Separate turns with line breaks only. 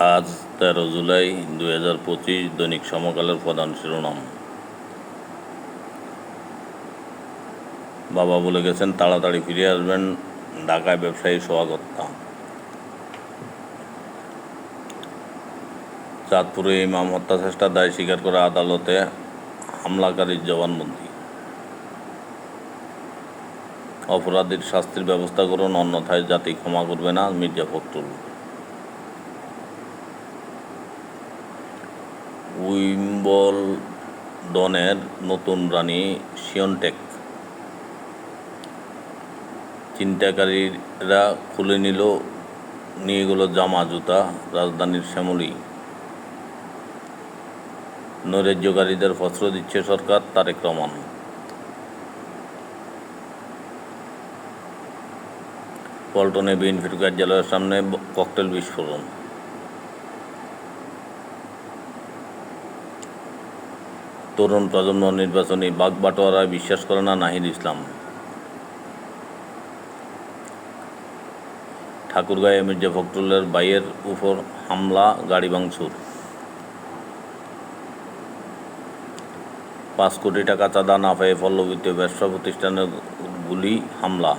আজ তেরো জুলাই দুই হাজার পঁচিশ দৈনিক সমকালের প্রধান শিরোনাম। বাবা বলে গেছেন, তাড়াতাড়ি ফিরে আসবেন, ঢাকায় ব্যবসায়ী সোহাগত্যা চাঁদপুরে ইমাম হত্যা চেষ্টার দায় স্বীকার করে আদালতে হামলাকারীর জবানবন্দি। অপরাধীর শাস্তির ব্যবস্থা করুন, অন্যথায় জাতি ক্ষমা করবে না মির্জা ফখরুল। উইম্বলডনের নতুন রানী শিয়নটেক। চিন্তাকারীরা খুলে নিল, নিয়ে গেল জামা, জুতা, রাজধানীর শ্যামলী। নৈরাজ্যকারীদের ফসল দিচ্ছে সরকার তারেক রহমান। পল্টনে বিএনপির কার্যালয়ের সামনে ককটেল বিস্ফোরণ। তরুণ প্রজন্ম নির্বাচনী বাগবাটোয়ারায় বিশ্বাস করে না নাহিদ ইসলাম। ঠাকুরগাঁয়ে মির্জা ফখরুলের বাইয়ের উপর হামলা, গাড়ি ভাঙচুর। পাঁচ কোটি টাকা চাঁদা না পেয়ে পল্লবিত ব্যবসা প্রতিষ্ঠানের গুলি, হামলা।